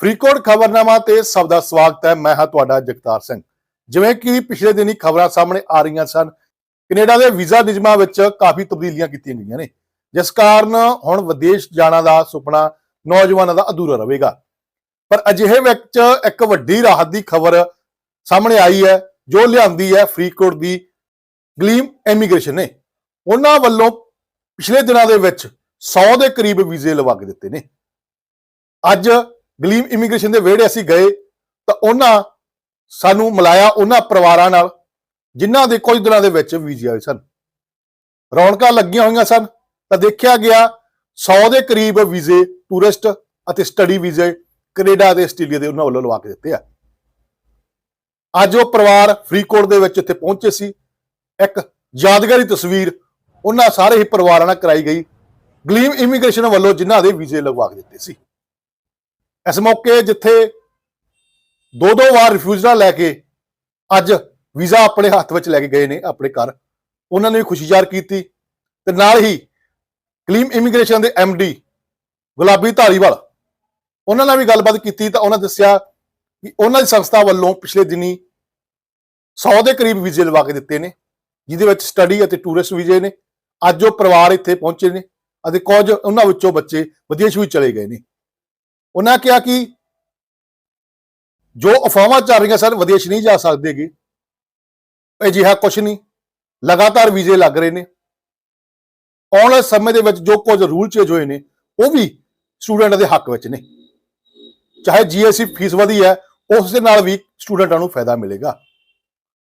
ਫਰੀਦਕੋਟ ਖਬਰਨਾਮਾ ਤੇ ਸਭ ਦਾ ਸਵਾਗਤ ਹੈ। ਮੈਂ ਹਾਂ ਤੁਹਾਡਾ ਜਗਤਾਰ ਸਿੰਘ। ਜਿਵੇਂ ਕਿ ਪਿਛਲੇ ਦਿਨੀ ਖਬਰਾਂ ਸਾਹਮਣੇ ਆ ਰਹੀਆਂ ਸਨ, ਕੈਨੇਡਾ ਦੇ ਵੀਜ਼ਾ ਨਿਯਮਾਂ ਵਿੱਚ ਕਾਫੀ ਤਬਦੀਲੀਆਂ ਕੀਤੀਆਂ ਗਈਆਂ ਨੇ। ਜਿਸ ਕਾਰਨ ਹੁਣ ਵਿਦੇਸ਼ ਜਾਣਾ ਦਾ ਸੁਪਨਾ ਨੌਜਵਾਨਾਂ ਦਾ ਅਧੂਰਾ ਰਹੇਗਾ। ਪਰ ਅਜਿਹੇ ਵਿੱਚ ਇੱਕ ਵੱਡੀ ਰਾਹਤ ਦੀ ਖਬਰ ਸਾਹਮਣੇ ਆਈ ਹੈ, ਜੋ ਲਿਆਂਦੀ ਹੈ ਫਰੀਦਕੋਟ ਦੀ ਗਲੀਮ ਇਮੀਗ੍ਰੇਸ਼ਨ ਨੇ। ਉਹਨਾਂ ਵੱਲੋਂ ਪਿਛਲੇ ਦਿਨਾਂ ਦੇ ਵਿੱਚ 100 ਦੇ ਕਰੀਬ ਵੀਜ਼ੇ ਲਵਾ ਕੇ ਦਿੱਤੇ ਨੇ। ਅੱਜ ਗਲੀਮ ਇਮੀਗ੍ਰੇਸ਼ਨ ਦੇ ਵਿਹੜੇ ਅਸੀਂ ਗਏ ਤਾਂ ਉਹਨਾਂ ਸਾਨੂੰ ਮਿਲਾਇਆ ਉਹਨਾਂ ਪਰਿਵਾਰਾਂ ਨਾਲ, ਜਿਨ੍ਹਾਂ ਦੇ ਕੁਝ ਦਿਨਾਂ ਦੇ ਵਿੱਚ ਵੀਜ਼ੇ ਆਏ ਸਨ। ਰੌਣਕਾਂ ਲੱਗੀਆਂ ਹੋਈਆਂ ਸਨ ਤਾਂ ਦੇਖਿਆ ਗਿਆ 100 ਦੇ ਕਰੀਬ ਵੀਜ਼ੇ ਟੂਰਿਸਟ ਅਤੇ ਸਟੱਡੀ ਵੀਜ਼ੇ ਕੈਨੇਡਾ ਤੇ ਆਸਟ੍ਰੇਲੀਆ ਦੇ ਉਹਨਾਂ ਵੱਲੋਂ ਲਵਾ ਕੇ ਦਿੱਤੇ ਆ। ਅੱਜ ਉਹ ਪਰਿਵਾਰ ਫਰੀਦਕੋਟ ਦੇ ਵਿੱਚ ਇੱਥੇ ਪਹੁੰਚੇ ਸੀ। ਇੱਕ ਯਾਦਗਾਰੀ ਤਸਵੀਰ ਉਹਨਾਂ ਸਾਰੇ ਹੀ ਪਰਿਵਾਰਾਂ ਨਾਲ ਕਰਾਈ ਗਈ। ਗਲੀਮ ਇਮੀਗ੍ਰੇਸ਼ਨ ਵੱਲੋਂ ਜਿਨ੍ਹਾਂ ਦੇ ਵੀਜ਼ੇ ਲਗਵਾ ਕੇ ਦਿੱਤੇ ਸੀ। ਇਸ ਮੌਕੇ ਜਿੱਥੇ ਦੋ ਦੋ ਵਾਰ ਰਿਫਿਊਜ਼ਲ ਲੈ ਕੇ ਅੱਜ ਵੀਜ਼ਾ ਆਪਣੇ ਹੱਥ ਵਿੱਚ ਲੈ ਕੇ ਗਏ ਨੇ ਆਪਣੇ ਘਰ, ਉਹਨਾਂ ਨੇ ਵੀ ਖੁਸ਼ੀ ਜ਼ਾਹਰ ਕੀਤੀ ਤੇ ਨਾਲ ਹੀ ਕਲੀਮ ਇਮੀਗ੍ਰੇਸ਼ਨ ਦੇ ਡੀ ਗੁਲਾਬੀ ਧਾਰੀਵਾਲ ਉਹਨਾਂ ਨਾਲ ਵੀ ਗੱਲਬਾਤ ਕੀਤੀ ਤਾਂ ਉਹਨਾਂ ਦੱਸਿਆ ਕਿ ਉਹਨਾਂ ਦੀ ਸੰਸਥਾ ਵੱਲੋਂ ਪਿਛਲੇ ਦਿਨੀ 100 ਦੇ ਕਰੀਬ ਵੀਜ਼ੇ ਲਵਾ ਕੇ ਦਿੱਤੇ ਨੇ, ਜਿਹਦੇ ਵਿੱਚ ਸਟੱਡੀ ਅਤੇ ਟੂਰਿਸਟ ਵੀਜ਼ੇ ਨੇ, ਅੱਜ ਉਹ ਪਰਿਵਾਰ ਇੱਥੇ ਪਹੁੰਚੇ ਨੇ ਅਤੇ ਕੁਝ ਉਹਨਾਂ ਵਿੱਚੋਂ ਬੱਚੇ ਵਿਦੇਸ਼ ਵੀ ਚਲੇ ਗਏ ਨੇ। ਉਹਨਾਂ ਕਿਹਾ ਕਿ ਜੋ ਅਫਵਾਹਾਂ ਚੱਲ ਰਹੀਆਂ ਸਰ ਵਿਦੇਸ਼ ਨਹੀਂ ਜਾ ਸਕਦੇਗੇ ਅਜਿਹਾ ਕੁਝ ਨਹੀਂ। ਲਗਾਤਾਰ ਵੀਜ਼ੇ ਲੱਗ ਰਹੇ ਨੇ। ਆਉਣ ਵਾਲੇ ਸਮੇਂ ਦੇ ਵਿੱਚ ਜੋ ਕੁਝ ਰੂਲ ਚੇਂਜ ਹੋਏ ਨੇ, ਉਹ ਵੀ ਸਟੂਡੈਂਟ ਦੇ ਹੱਕ ਵਿੱਚ ਨੇ। ਚਾਹੇ ਜੀਐਸਸੀ ਫੀਸ ਵਧੀ ਹੈ, ਉਸ ਦੇ ਨਾਲ ਵੀ ਸਟੂਡੈਂਟਾਂ ਨੂੰ ਫਾਇਦਾ ਮਿਲੇਗਾ।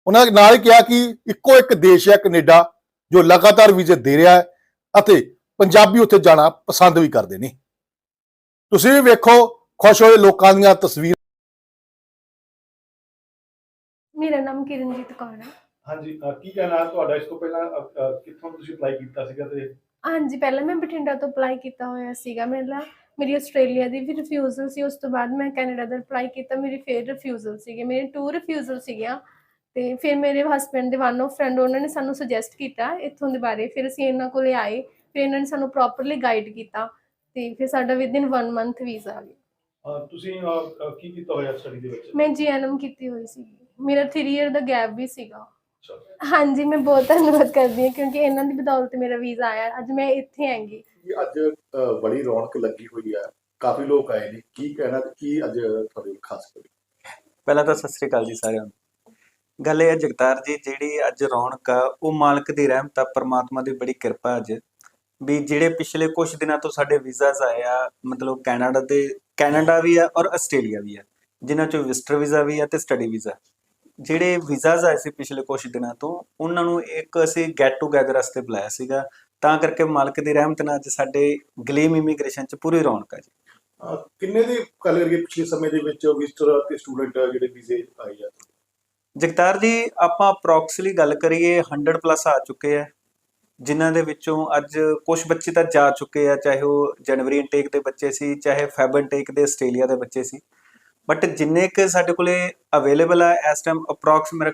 ਉਹਨਾਂ ਨੇ ਨਾਲ ਹੀ ਕਿਹਾ ਕਿ ਇੱਕੋ ਇੱਕ ਦੇਸ਼ ਹੈ, ਕੈਨੇਡਾ, ਜੋ ਲਗਾਤਾਰ ਵੀਜ਼ੇ ਦੇ ਰਿਹਾ ਹੈ ਅਤੇ ਪੰਜਾਬੀ ਉੱਥੇ ਜਾਣਾ ਪਸੰਦ ਵੀ ਕਰਦੇ ਨੇ। ਤੁਸੀਂ ਵੀ ਵੇਖੋ ਖੁਸ਼ ਹੋਏ ਲੋਕਾਂ ਦੀਆਂ ਤਸਵੀਰਾਂ। ਮੇਰਾ ਨਾਮ ਕਿਰਨਜੀਤ ਕੌਰ ਹੈ। ਹਾਂਜੀ ਕੀ ਕਹਿਣਾ ਤੁਹਾਡਾ? ਇਸ ਤੋਂ ਪਹਿਲਾਂ ਕਿੱਥੋਂ ਤੁਸੀਂ ਅਪਲਾਈ ਕੀਤਾ ਸੀਗਾ ਤੇ? ਹਾਂਜੀ ਪਹਿਲਾਂ ਮੈਂ ਬਠਿੰਡਾ ਤੋਂ ਅਪਲਾਈ ਕੀਤਾ ਹੋਇਆ ਸੀਗਾ। ਮੇਰਾ ਮੇਰੀ ਆਸਟ੍ਰੇਲੀਆ ਦੀ ਵੀ ਰਿਫਿਊਜ਼ਲ ਸੀ। ਉਸ ਤੋਂ ਬਾਅਦ ਮੈਂ ਕੈਨੇਡਾ ਦਾ ਅਪਲਾਈ ਕੀਤਾ। ਮੇਰੀ ਫੇਰ ਰਿਫਿਊਜ਼ਲ ਸੀਗੇ। ਮੇਰੇ ਟੂ ਰਿਫਿਊਜ਼ਲ ਸੀਗੀਆਂ। ਤੇ ਫਿਰ ਮੇਰੇ ਹਸਬੰਡ ਦੇ ਵਨ ਆਫ ਫਰੈਂਡ ਉਹਨਾਂ ਨੇ ਸਾਨੂੰ ਸੁਜੈਸਟ ਕੀਤਾ ਇੱਥੋਂ ਦੇ ਬਾਰੇ। ਫਿਰ ਅਸੀਂ ਇਹਨਾਂ ਕੋਲੇ ਆਏ। ਫਿਰ ਇਹਨਾਂ ਨੇ ਸਾਨੂੰ ਪ੍ਰੋਪਰਲੀ ਗਾਈਡ ਕੀਤਾ। ਤੇ ਫਿਰ ਸਾਡਾ ਵਿਦਿਨ 1 ਮੰਥ ਵੀਜ਼ਾ ਆ ਗਿਆ। ਤੁਸੀਂ ਕੀ ਕੀਤਾ ਹੋਇਆ ਸਟੱਡੀ ਦੇ ਵਿੱਚ? ਮੈਂ ਜੀਐਨਐਮ ਕੀਤੀ ਹੋਈ ਸੀ ਮੇਰਾ 3 ਇਅਰ ਦਾ ਗੈਪ ਵੀ ਸੀਗਾ। ਹਾਂਜੀ ਮੈਂ ਬਹੁਤ ਧੰਨਵਾਦ ਕਰਦੀ ਹਾਂ ਕਿਉਂਕਿ ਇਹਨਾਂ ਦੀ ਬਦੌਲਤ ਮੇਰਾ ਵੀਜ਼ਾ ਆਇਆ। ਅੱਜ ਮੈਂ ਇੱਥੇ ਆਂਗੀ। ਕਿ ਅੱਜ ਅ, ਬੜੀ ਰੌਣਕ ਲੱਗੀ ਹੋਈ ਹੈ। ਕਾਫੀ ਲੋਕ ਆਏ ਨੇ। ਕੀ ਕਹਿਣਾ ਤੇ ਕੀ ਅੱਜ ਤੁਹਾਡੇ ਖਾਸ ਕਰੀ? ਪਹਿਲਾਂ ਤਾਂ ਸਤਿ ਸ੍ਰੀ ਅਕਾਲ ਜੀ ਸਾਰਿਆਂ ਨੂੰ। ਗੱਲ ਇਹ ਹੈ ਜਗਤਾਰ ਜੀ ਜਿਹੜੀ ਅੱਜ ਰੌਣਕ ਆ ਉਹ ਮਾਲਕ ਦੀ ਰਹਿਮਤ ਆ ਪਰਮਾਤਮਾ ਦੀ ਬੜੀ ਕਿਰਪਾ ਅੱਜ। ਵੀ ਜਿਹੜੇ ਪਿਛਲੇ ਕੁਝ ਦਿਨਾਂ ਤੋਂ ਸਾਡੇ ਵੀਜ਼ਾਸ ਆਏ ਆ ਮਤਲਬ ਕੈਨੇਡਾ ਦੇ ਕੈਨੇਡਾ ਵੀ ਆ ਔਰ ਆਸਟ੍ਰੇਲੀਆ ਵੀ ਆ ਜਿਨ੍ਹਾਂ ਚੋਂ ਵਿਜ਼ਟਰ ਵੀਜ਼ਾ ਵੀ ਆ ਤੇ ਸਟੱਡੀ ਵੀਜ਼ਾ। ਜਿਹੜੇ ਵੀਜ਼ਾਸ ਆਏ ਸੀ ਪਿਛਲੇ ਕੁਝ ਦਿਨਾਂ ਤੋਂ ਉਹਨਾਂ ਨੂੰ ਇੱਕ ਅਸੀਂ ਗੈਟ ਟੂਗੇਦਰ ਵਾਸਤੇ ਬੁਲਾਇਆ ਸੀਗਾ। ਤਾਂ ਕਰਕੇ ਮਾਲਕ ਦੀ ਰਹਿਮਤ ਨਾਲ ਅੱਜ ਸਾਡੇ ਗਲੇਮ ਇਮੀਗ੍ਰੇਸ਼ਨ 'ਚ ਪੂਰੀ ਰੌਣਕ ਆ ਜੀ। ਕਿੰਨੇ ਦੀ ਗੱਲ ਕਰੀਏ ਪਿਛਲੇ ਸਮੇਂ ਦੇ ਵਿੱਚ ਵਿਜ਼ਟਰ ਤੇ ਸਟੂਡੈਂਟ ਜਿਹੜੇ ਵੀਜ਼ੇ ਆਏ ਆ? ਜਗਤਾਰ ਜੀ ਆਪਾਂ ਅਪਰੋਕਸੀਮਲੀ ਗੱਲ ਕਰੀਏ 100 ਪਲੱਸ ਆ ਚੁੱਕੇ ਆ। ਜਿਨ੍ਹਾਂ ਦੇ ਵਿੱਚੋਂ ਅੱਜ ਕੁਝ ਬੱਚੇ ਤਾਂ ਜਾ ਚੁੱਕੇ ਆ, ਚਾਹੇ ਉਹ ਜਨਵਰੀ ਇਨਟੇਕ ਦੇ ਬੱਚੇ ਸੀ, ਚਾਹੇ ਫੈਬ ਇਨਟੇਕ ਦੇ ਆਸਟ੍ਰੇਲੀਆ ਦੇ ਬੱਚੇ ਸੀ ਬਟ ਜਿੰਨੇ ਕਿ ਸਾਡੇ ਕੋਲੇ ਅਵੇਲੇਬਲ ਆ, ਇਸ ਟਾਈਮ ਅਪਰੋਕਸ ਮੇਰੇ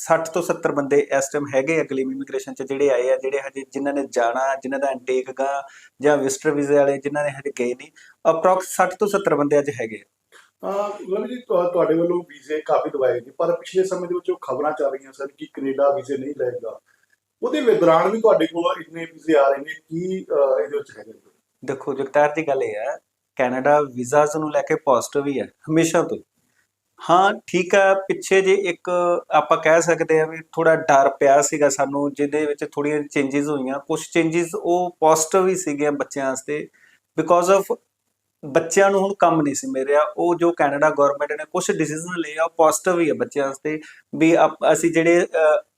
60 ਤੋਂ 70 ਬੰਦੇ ਇਸ ਟਾਈਮ ਹੈਗੇ ਆ ਇਮੀਗ੍ਰੇਸ਼ਨ ਚ, ਜਿਹੜੇ ਆਏ ਆ, ਜਿਹੜੇ ਹਜੇ ਜਿਨ੍ਹਾਂ ਨੇ ਜਾਣਾ, ਜਿਨ੍ਹਾਂ ਦਾ ਇਨਟੇਕ ਗਾ, ਜਾਂ ਵਿਜ਼ਟਰ ਵੀਜ਼ੇ ਵਾਲੇ ਜਿਨ੍ਹਾਂ ਨੇ ਹਜੇ ਗਏ ਨਹੀਂ ਅਪਰੋਕਸ 60 ਤੋਂ 70 ਬੰਦੇ ਅੱਜ ਹੈਗੇ ਆ। ਜੀ ਤੁਹਾਡੇ ਵੱਲੋਂ ਵੀਜ਼ੇ ਕਾਫੀ ਦਵਾਏ ਗਏ ਪਰ ਪਿਛਲੇ ਸਮੇਂ ਦੇ ਵਿੱਚ ਉਹ ਖਬਰਾਂ ਚੱਲ ਰਹੀਆਂ ਸਨ ਕਿ ਕੈਨੇਡਾ ਵੀਜ਼ੇ ਨਹੀਂ ਲਏਗਾ ਉਹਦੇ ਵੀ ਦੌਰਾਨ ਵੀ ਤੁਹਾਡੇ ਕੋਲ ਇੰਨੇ ਵੀਜ਼ੇ ਆ ਰਹੇ ਨੇ ਕੀ ਇਹਦੇ ਵਿੱਚ ਹੈਗੇ ਦੇਖੋ ਜਗਤਾਰ ਦੀ ਗੱਲ ਇਹ ਹੈ ਕੈਨੇਡਾ ਵੀਜ਼ਾਸ ਨੂੰ ਲੈ ਕੇ ਪੋਜ਼ਿਟਿਵ ਹੀ ਹੈ ਹਮੇਸ਼ਾ ਤੋਂ ਹਾਂ। ਠੀਕ ਆ, ਪਿੱਛੇ ਜੇ ਇੱਕ ਆਪਾਂ ਕਹਿ ਸਕਦੇ ਆ ਵੀ ਥੋੜਾ ਡਰ ਪਿਆ ਸੀਗਾ ਸਾਨੂੰ, ਜਿਹਦੇ ਵਿੱਚ ਥੋੜੀਆਂ ਚੇਂਜਸ ਹੋਈਆਂ। ਕੁਝ ਚੇਂਜਸ ਉਹ ਪੋਜ਼ਿਟਿਵ ਹੀ ਸੀਗੇ ਬੱਚਿਆਂ ਵਾਸਤੇ ਬਿਕੋਜ਼ ਆਫ ਬੱਚਿਆਂ ਨੂੰ ਹੁਣ ਕੰਮ ਨਹੀਂ ਸੀ ਮਿਲ ਰਿਹਾ। ਉਹ ਜੋ ਕੈਨੇਡਾ ਗਵਰਨਮੈਂਟ ਨੇ ਕੁਝ ਡਿਸੀਜਨ ਲਏ ਆ, ਉਹ ਪੋਜ਼ਿਟਿਵ ਹੀ ਆ ਬੱਚਿਆਂ ਵਾਸਤੇ। ਵੀ ਆਪ- ਅਸੀਂ ਜਿਹੜੇ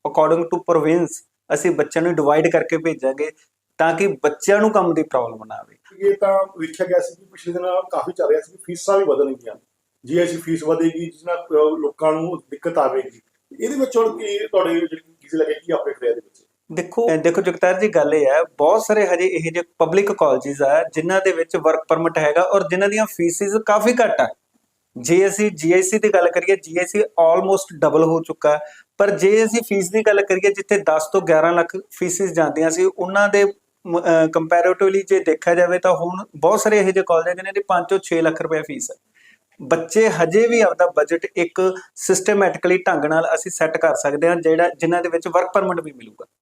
ਅਕੋਰਡਿੰਗ ਟੂ ਪ੍ਰੋਵਿੰਸ ਅਸੀਂ ਬੱਚਿਆਂ ਨੂੰ ਡਿਵਾਈਡ ਕਰਕੇ ਭੇਜਾਂਗੇ ਤਾਂ ਕਿ ਬੱਚਿਆਂ ਨੂੰ ਕੰਮ ਦੀ ਪ੍ਰੋਬਲਮ ਨਾ ਆਵੇ। ਇਹ ਤਾਂ ਵੇਖਿਆ ਗਿਆ ਸੀ ਕਿ ਪਿਛਲੇ ਦਿਨਾਂ ਕਾਫੀ ਚੱਲ ਰਿਹਾ ਸੀ ਕਿ ਫੀਸਾਂ ਵੀ ਵਧਣਗੀਆਂ। ਜੀਐਸਟੀ ਫੀਸ ਵਧੇਗੀ ਜਿਸ ਨਾਲ ਲੋਕਾਂ ਨੂੰ ਦਿੱਕਤ ਆਵੇਗੀ ਇਹਦੇ ਵਿੱਚ ਹੁਣ ਕੀ ਤੁਹਾਡੇ ਕਿਸੇ ਲੱਗੇ ਕੀ ਅਪਡੇਟ ਰਿਹਾ ਇਹਦੇ ਵਿੱਚ? ਦੇਖੋ ਦੇਖੋ ਜਗਤਾਰ ਜੀ ਗੱਲ ਇਹ ਹੈ ਬਹੁਤ ਸਾਰੇ ਹਜੇ ਇਹ ਜਿਹੇ ਪਬਲਿਕ ਕਾਲਜਸ ਆ ਜਿਨ੍ਹਾਂ ਦੇ ਵਿੱਚ ਵਰਕ ਪਰਮਿਟ ਹੈਗਾ ਔਰ ਜਿਨ੍ਹਾਂ ਦੀਆਂ ਫੀਸਿਸ ਕਾਫੀ ਘੱਟ ਆ। ਜੇ ਅਸੀਂ ਜੀਆਈਸੀ ਦੀ ਗੱਲ ਕਰੀਏ ਜੀਆਈਸੀ ਆਲਮੋਸਟ ਡਬਲ ਹੋ ਚੁੱਕਾ। ਪਰ ਜੇ ਅਸੀਂ ਫੀਸ ਦੀ ਗੱਲ ਕਰੀਏ, ਜਿੱਥੇ 10 ਤੋਂ 11 ਲੱਖ ਫੀਸਿਸ ਜਾਂਦੀਆਂ ਸੀ, ਉਹਨਾਂ ਦੇ ਕੰਪੈਰੀਟਿਵਲੀ ਜੇ ਦੇਖਿਆ ਜਾਵੇ ਤਾਂ ਹੁਣ ਬਹੁਤ ਸਾਰੇ ਇਹੋ ਜਿਹੇ ਕਾਲਜ ਨੇ ਜਿਹਨਾਂ ਦੀ 5 ਤੋਂ 6 ਲੱਖ ਰੁਪਏ ਫੀਸ ਹੈ ਬੱਚੇ ਹਜੇ ਵੀ ਆਪਦਾ ਬਜਟ ਇੱਕ ਸਿਸਟਮੈਟਿਕਲੀ ਢੰਗ ਨਾਲ ਅਸੀਂ ਸੈੱਟ ਕਰ ਸਕਦੇ ਹਾਂ, ਜਿਹੜਾ, ਜਿਨ੍ਹਾਂ ਦੇ ਵਿੱਚ ਵਰਕ ਪਰਮਿਟ ਵੀ ਮਿਲੂਗਾ।